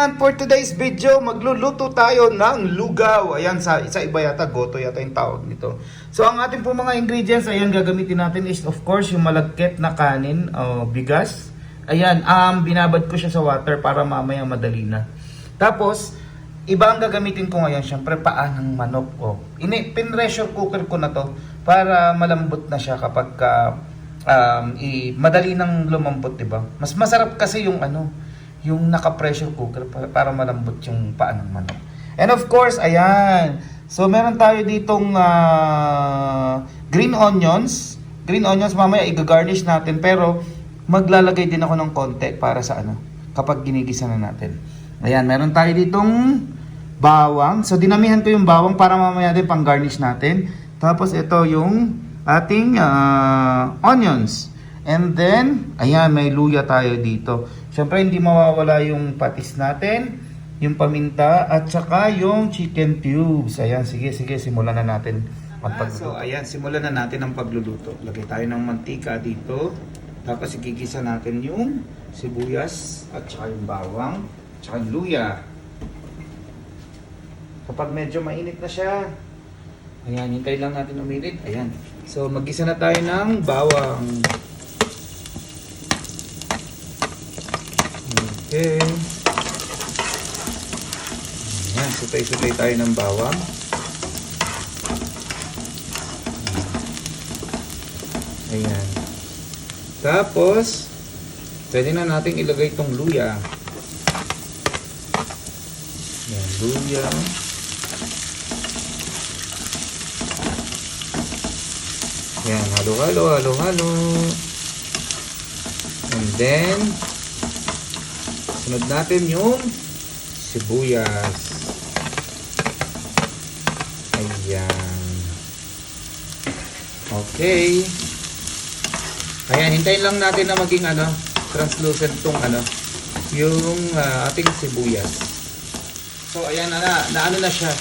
And for today's video, magluluto tayo ng lugaw. Ayan, sa, sa iba yata, goto yata yung tawag nito. So, ang ating po mga ingredients, ayan, gagamitin natin is, of course, yung malagkit na kanin o bigas. Ayan, um, binabad ko siya sa water para mamaya madali na. Tapos, iba ang gagamitin ko ngayon, syempre, paa ng manok. Oh. Ini, pin-pressure cooker ko na to para malambot na siya kapag ka, um, i, madali nang lumambot, di ba? Mas masarap kasi yung ano, yung naka-pressure cooker para, malambot yung paa ng manok. And of course, ayan. So, meron tayo ditong ah, green onions. Green onions, mamaya i-garnish natin. Pero, maglalagay din ako ng konti para sa ano, kapag ginigisa na natin. Ayan, meron tayo ditong bawang. So, dinamihan ko yung bawang para mamaya din pang-garnish natin. Tapos, ito yung ating ah, onions. And then, ayan, may luya tayo dito. Siyempre, hindi mawawala yung patis natin, yung paminta, at saka yung chicken cubes. Ayan, sige, sige, simulan na natin magpagluluto. So, ayan, simulan na natin ang pagluluto. Lagay tayo ng mantika dito. Tapos, igigisa natin yung sibuyas, at saka yung bawang, at saka yung luya. Kapag medyo mainit na siya, ayan, hintay lang natin uminit. Ayan. So, magisa na tayo ng bawang. Okay. Ayan, sutay-sutay tayo ng bawang. Ayan. Tapos, pwede na nating ilagay itong luya. Ayan, luya. Ayan, halo-halo, halo-halo. And then, Sunod natin yung sibuyas. Ayan. Okay. Ayan, hintayin lang natin na maging ano, translucent tong ano, yung ah, ating sibuyas. So, ayan na, na, na ano na siya.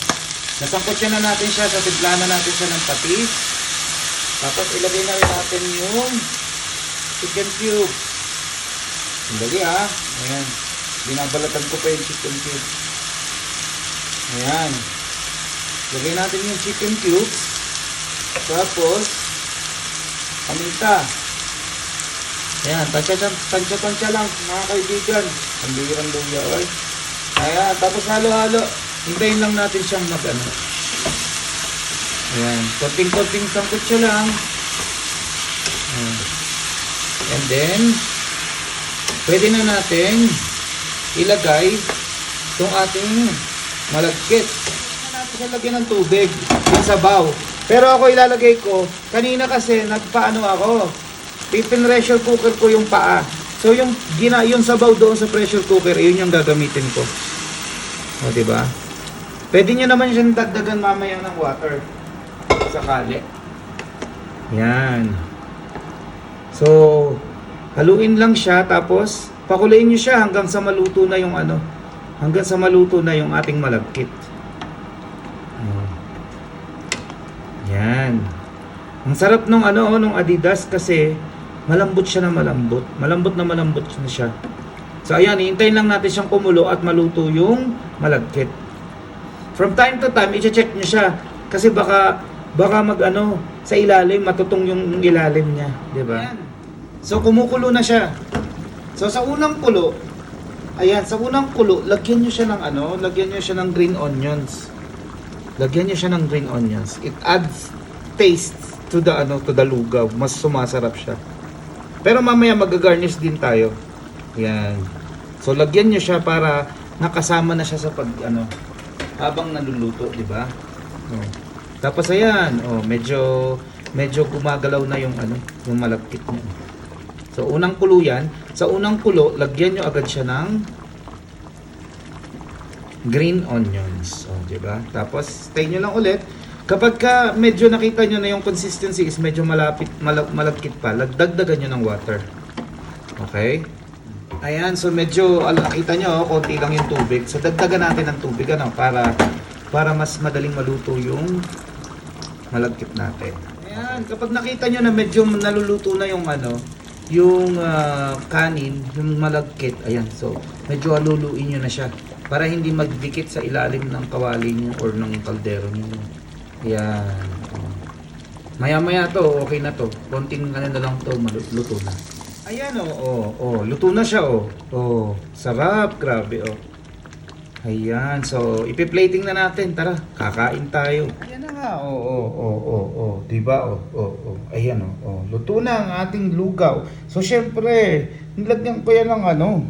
Nasangkot siya na natin siya, sa timpla na natin siya ng patis. Tapos ilagay na rin natin yung chicken cube. Sandali ha. Ayan. Binabalatan ko pa yung chicken cube. Ayan. Lagay natin yung chicken cubes. Tapos, paminta. Ayan, tansya-tansya lang mga kaibigan. Ang bihirang luya, oy. Ayan, tapos halo-halo. Hintayin lang natin siyang mag ano. Ayan, konting-konting sangkot siya lang. Ayan. And then, pwede na natin ilagay itong ating malagkit. Natin lagyan ng tubig, yung sabaw. Pero ako ilalagay ko, kanina kasi nagpaano ako, pipin pressure cooker ko yung paa. So yung gina yung sabaw doon sa pressure cooker, yun yung gagamitin ko. O, di ba? Pwede nyo naman siyang dagdagan mamaya ng water. Sakali. Yan. So, haluin lang siya tapos pakulayin nyo siya hanggang sa maluto na yung ano. Hanggang sa maluto na yung ating malagkit. Yan. Ang sarap nung ano, nung Adidas kasi malambot siya na malambot. Malambot na malambot na siya. So ayan, hihintayin lang natin siyang kumulo at maluto yung malagkit. From time to time, i-check nyo siya. Kasi baka, baka mag ano, sa ilalim, matutong yung ilalim niya. di ba? So kumukulo na siya. So sa unang kulo, ayan, sa unang kulo, lagyan nyo siya ng ano, lagyan nyo siya ng green onions. Lagyan nyo siya ng green onions. It adds taste to the ano, to the lugaw. Mas sumasarap siya. Pero mamaya mag-garnish din tayo. Yan. So lagyan nyo siya para nakasama na siya sa pag ano habang naluluto, di ba? Oh. Tapos ayan, oh, medyo medyo gumagalaw na yung ano, yung malagkit niya. So unang kulo yan, sa unang kulo, lagyan nyo agad siya ng green onions. Oh, di ba? Tapos stay nyo lang ulit. Kapag ka medyo nakita nyo na yung consistency is medyo malapit, malag, malagkit pa, dagdagan nyo ng water. Okay? Ayan, so medyo, ala, kita nyo, oh, konti lang yung tubig. So dagdagan natin ng tubig, ano, para, para mas madaling maluto yung malagkit natin. Ayan, kapag nakita nyo na medyo naluluto na yung ano, yung ah, kanin, yung malagkit, ayan, so medyo aluluin nyo na siya para hindi magdikit sa ilalim ng kawali nyo or ng kaldero nyo. Ayan. oh. Maya-maya to, okay na to. Konting ano na lang to, luto na. Ayan oh, oh, oh, luto na siya oh. Oh, sarap, grabe oh. Ayan, so ipi-plating na natin. Tara, kakain tayo. Ayan na nga, oo, oo, oo, oo, oo. Diba, oo, oo, oo. Ayan, oo, oo. Luto na ang ating lugaw. So, syempre, nilagyan ko yan ng ano,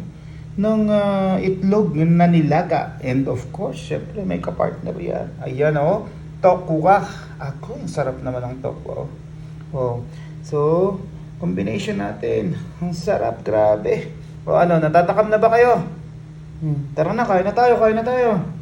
ng ah, itlog na nilaga. And of course, syempre, may kapartner yan. Ayan, oh, tokuwa. Ako, yung sarap naman ng tokuwa, oh. Oh, so, combination natin. Ang sarap, grabe. O ano, natatakam na ba kayo? Hmm, tara na, kain na tayo, kain na tayo.